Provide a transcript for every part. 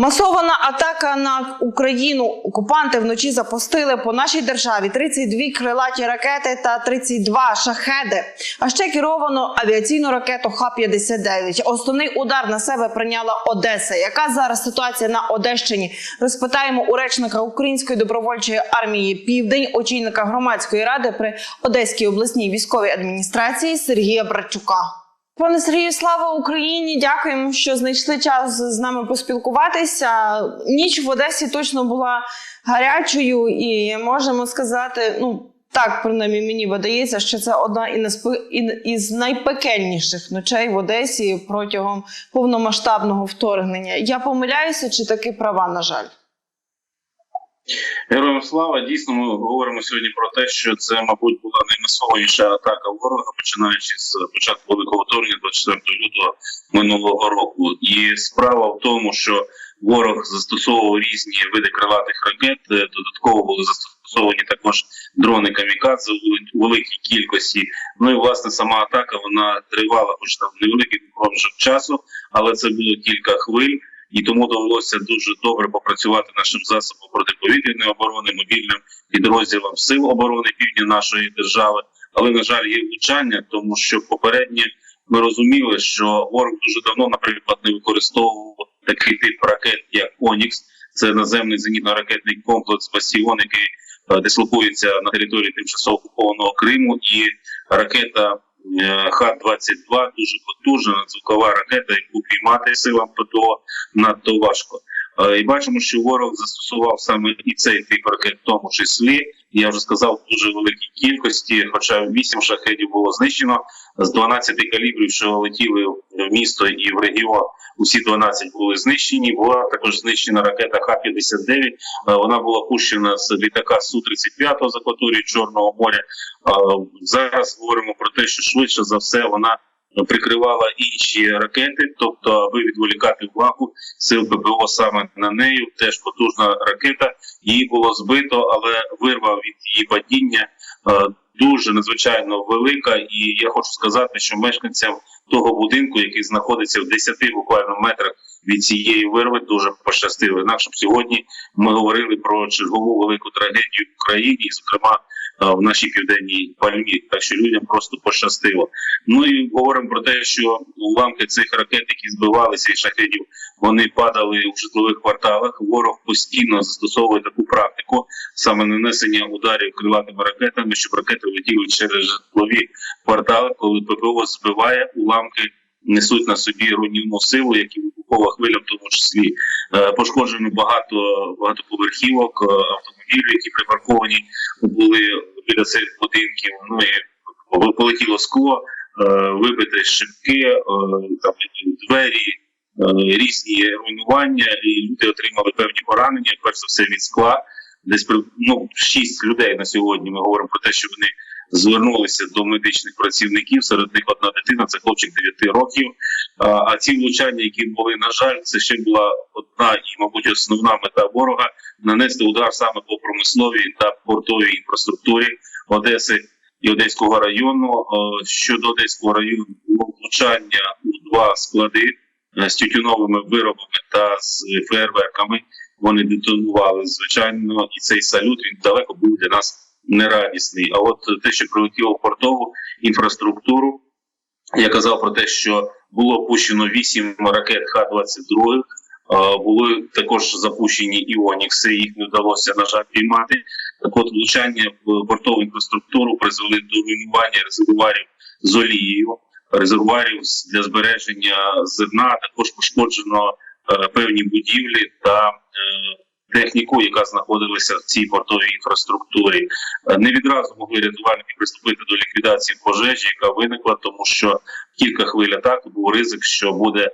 Масована атака на Україну. Окупанти вночі запустили по нашій державі 32 крилаті ракети та 32 шахеди. А ще керовану авіаційну ракету Х-59. Основний удар на себе прийняла Одеса. Яка зараз ситуація на Одещині? Розпитаємо у речника Української добровольчої армії Південь, очільника громадської ради при Одеській обласній військовій адміністрації Сергія Братчука. Пане Сергію, слава Україні! Дякуємо, що знайшли час з нами поспілкуватися. Ніч в Одесі точно була гарячою, і можемо сказати, ну так принаймні мені видається, що це одна із найпекельніших ночей в Одесі протягом повномасштабного вторгнення. Я помиляюся, чи таки права, на жаль. Героям слава дійсно ми говоримо сьогодні про те, що це, мабуть, була наймасовіша атака ворога, починаючи з початку великого вторгнення 24 лютого минулого року. І справа в тому, що ворог застосовував різні види крилатих ракет. е, Додатково були застосовані також дрони камікадзе у великій кількості. Ну і власне сама атака вона тривала, хоч там невеликий проміжок часу, але це було кілька хвиль і тому довелося дуже добре попрацювати нашим засобом протиповітряної оборони, мобільним підрозділам сил оборони півдня нашої держави. Але на жаль, є влучання, тому що попередньо ми розуміли, що ворог дуже давно, наприклад, не використовував такий тип ракет, як Онікс. Це наземний зенітно-ракетний комплекс Бастіон, який е, дислокується на території тимчасово окупованого Криму, і ракета Х-22 дуже потужна надзвукова ракета, яку піймати силам ПТО надто важко. Е, І бачимо, що ворог застосував саме і цей тип ракет, в тому числі. Я вже сказав в дуже великій кількості, хоча 8 шахедів було знищено з 12 калібрів, що летіли в місто і в регіон. Усі 12 були знищені. Була також знищена ракета Х-59. Е, Вона була пущена з літака Су-35 з акваторії Чорного моря. Е, Зараз говоримо про те, що швидше за все вона прикривала інші ракети, тобто аби відволікати увагу сил ППО саме на неї. Теж потужна ракета. Її було збито, але вирва від її падіння е, дуже надзвичайно велика. І я хочу сказати, що мешканцям того будинку, який знаходиться в 10 буквально метрах від цієї вирви, дуже пощастило. Інакше б сьогодні ми говорили про чергову велику трагедію в Україні, і, зокрема в нашій південній пальмі. Так що людям просто пощастило. Ну і говоримо про те, що уламки цих ракет, які збивалися із шахедів, вони падали у житлових кварталах. Ворог постійно застосовує таку практику, саме нанесення ударів крилатими ракетами, щоб ракети летіли через житлові квартали, коли ППО збиває уламки. Несуть на собі руйнівну силу, як і вибухова хвиля, в тому числі Е, пошкоджено багато багатоповерхівок, е, автомобілів, які припарковані були біля цих будинків. Ну і полетіло скло, е, вибити шибки, е, там двері, е, різні руйнування, і люди отримали певні поранення, перш за все від скла. Десь ну, шість людей на сьогодні. Ми говоримо про те, що вони звернулися до медичних працівників. Серед них одна дитина, це хлопчик 9 років. А, ці влучання, які були, на жаль, це ще була одна і, мабуть, основна мета ворога нанести удар саме по промисловій та портовій інфраструктурі Одеси і Одеського району. Щодо Одеського району було влучання у два склади е, з тютюновими виробами та з фейерверками. Вони детонували звичайно, і цей салют він далеко був для нас нерадісний. А от те, що прилетіло в портову інфраструктуру, я казав про те, що було пущено 8 ракет Х-22, е, були також запущені і Онікси, їх не вдалося, на жаль, піймати. Так от влучання в портову інфраструктуру призвели до руйнування резервуарів з олією, резервуарів для збереження зерна, також пошкоджено е, певні будівлі та е, техніку, яка знаходилася в цій портовій інфраструктурі. Е, Не відразу могли рятувальники приступити до ліквідації пожежі, яка виникла, тому що кілька хвиль атаки був ризик, що буде е,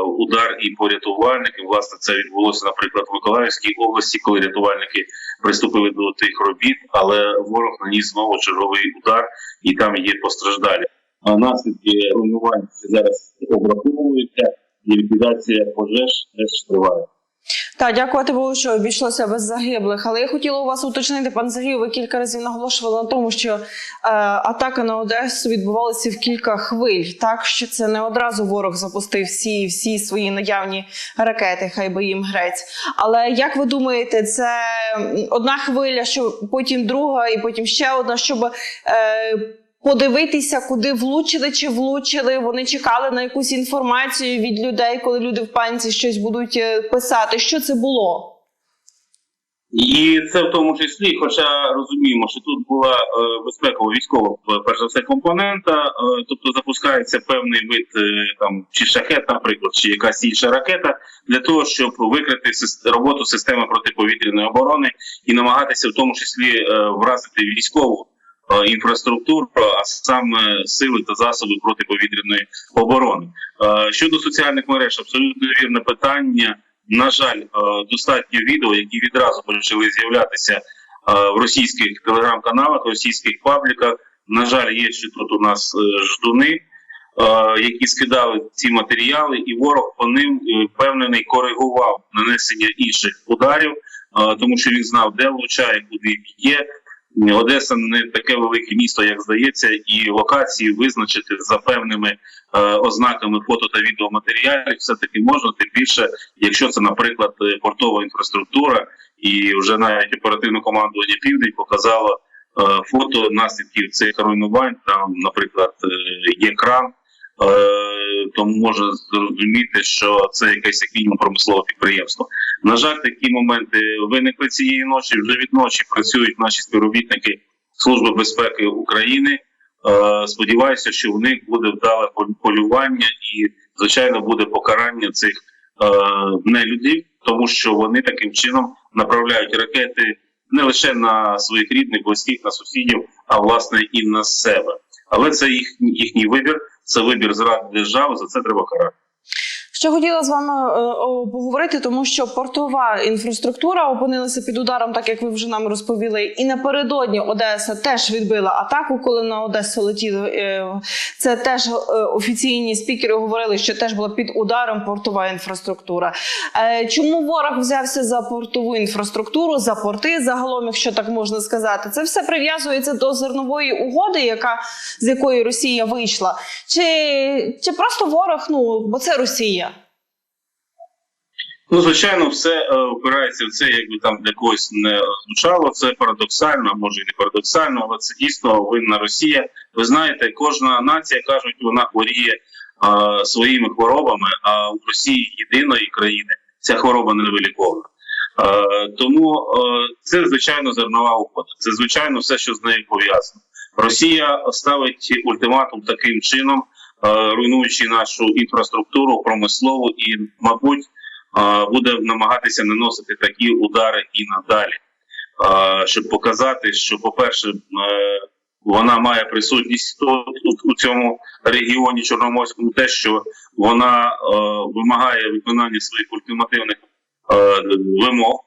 удар і по рятувальникам. Власне, це відбулося, наприклад, в Миколаївській області, коли рятувальники приступили до тих робіт, але ворог наніс знову черговий удар, і там є постраждалі. А наслідки руйнувань зараз обраховуються, і ліквідація пожеж теж триває. Так, дякувати Богу, що обійшлося без загиблих. Але я хотіла у вас уточнити, пан Сергій, ви кілька разів наголошували на тому, що е, атака на Одесу відбувалася в кілька хвиль. Так що це не одразу ворог запустив всі, всі свої наявні ракети, хай би їм грець. Але як ви думаєте, це одна хвиля, що потім друга, і потім ще одна, щоб е, подивитися, куди влучили чи влучили. Вони чекали на якусь інформацію від людей, коли люди в паніці щось будуть е, писати. Що це було? І це в тому числі, хоча розуміємо, що тут була е, безпекова військова, е, перш за все, компонента, е, тобто запускається певний вид е, там чи шахет, наприклад, чи якась інша ракета, для того, щоб викрити роботу системи протиповітряної оборони і намагатися в тому числі е, вразити військову інфраструктуру, а саме сили та засоби протиповітряної оборони. Е, Щодо соціальних мереж, абсолютно вірне питання. На жаль, е, достатньо відео, які відразу почали з'являтися е, в російських телеграм-каналах, російських пабліках. На жаль, є ще тут у нас е, ждуни, е, які скидали ці матеріали, і ворог по ним е, впевнений коригував нанесення інших ударів, е, тому що він знав, де влучає, куди б'є. Одеса не таке велике місто, як здається, і локації визначити за певними е, ознаками фото та відеоматеріалів все таки можна. Тим більше, якщо це, наприклад, е, портова інфраструктура, і вже навіть оперативне командування Південь показало е, фото наслідків цих руйнувань. Там, наприклад, е, є кран. Е, тому можна зрозуміти, що це якесь як мінімум промислове підприємство. На жаль, такі моменти виникли цієї ночі. Вже від ночі працюють наші співробітники Служби безпеки України. Е, Сподіваюся, що в них буде вдале пол- полювання і, звичайно, буде покарання цих е, нелюдів, тому що вони таким чином направляють ракети не лише на своїх рідних, близьких, на сусідів, а власне і на себе. Але це їх, їхній вибір, це вибір зради держави. За це треба карати. Ще хотіла з вами е, поговорити, тому що портова інфраструктура опинилася під ударом, так як ви вже нам розповіли. І напередодні Одеса теж відбила атаку, коли на Одесу летіли. Е, Це теж е, офіційні спікери говорили, що теж була під ударом портова інфраструктура. Чому ворог взявся за портову інфраструктуру, за порти загалом, якщо так можна сказати? Це все прив'язується до зернової угоди, яка з якої Росія вийшла, чи, чи просто ворог? Ну бо це Росія. Ну, звичайно, все е, опирається в це, якби там для когось не звучало. Це парадоксально, може і не парадоксально, але це дійсно винна Росія. Ви знаєте, кожна нація кажуть, вона хворіє е, своїми хворобами, а у Росії єдиної країни ця хвороба не вилікована. Е, тому е, це звичайно зернова угода. Це звичайно все, що з нею пов'язано. Росія ставить ультиматум таким чином, е, руйнуючи нашу інфраструктуру, промислову і, мабуть буде намагатися наносити такі удари і надалі, щоб показати, що, по-перше, вона має присутність тут у- цьому регіоні Чорноморському, те, що вона вимагає виконання своїх ультимативних вимог,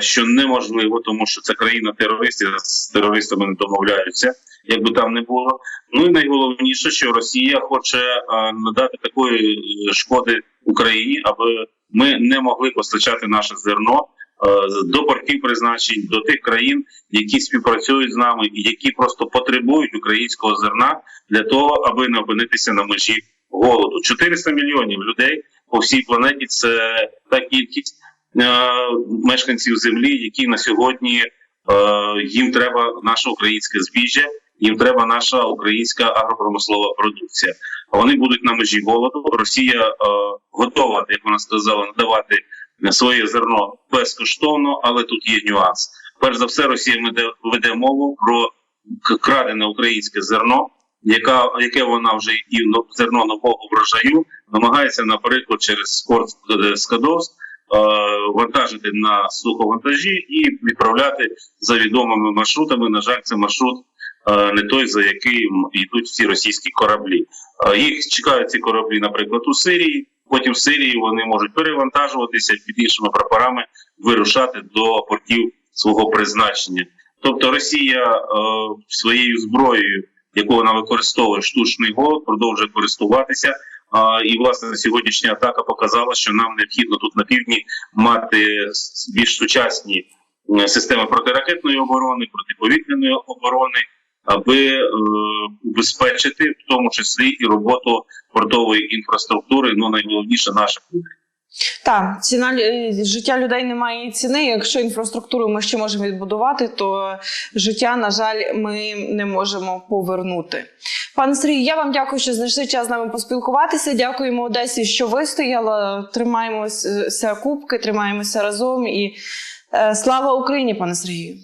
що неможливо, тому що це країна терористів з терористами не домовляються, як би там не було. Ну і найголовніше, що Росія хоче е, надати такої е, шкоди Україні, аби ми не могли постачати наше зерно е, до портів призначень до тих країн, які співпрацюють з нами, і які просто потребують українського зерна для того, аби не опинитися на межі голоду. 400 мільйонів людей по всій планеті це та кількість е, мешканців землі, які на сьогодні е, їм треба наше українське збіжжя. Їм треба наша українська агропромислова продукція. Вони будуть на межі голоду. Росія е, готова, як вона сказала, надавати своє зерно безкоштовно, але тут є нюанс. Перш за все, Росія веде, мову про крадене українське зерно, яка яке вона вже і зерно нового врожаю намагається, наприклад, через спорт е, Скадовськ е, вантажити на суховантажі і відправляти за відомими маршрутами. На жаль, це маршрут е, не той, за яким йдуть всі російські кораблі. Е, Їх чекають ці кораблі, наприклад, у Сирії. Потім в Сирії вони можуть перевантажуватися під іншими прапорами, вирушати до портів свого призначення. Тобто Росія е, своєю зброєю, яку вона використовує штучний голод, продовжує користуватися. І власне сьогоднішня атака показала, що нам необхідно тут на півдні мати більш сучасні системи протиракетної оборони, протиповітряної оборони, аби е, убезпечити в тому числі і роботу портової інфраструктури. Ну найголовніше наше Так, ціна лю- життя людей не має ціни. Якщо інфраструктуру ми ще можемо відбудувати, то життя, на жаль, ми не можемо повернути. Пане Сергію, я вам дякую, що знайшли час з нами поспілкуватися. Дякуємо Одесі, що вистояла. Тримаємося кубки, тримаємося разом і е, слава Україні, пане Сергію.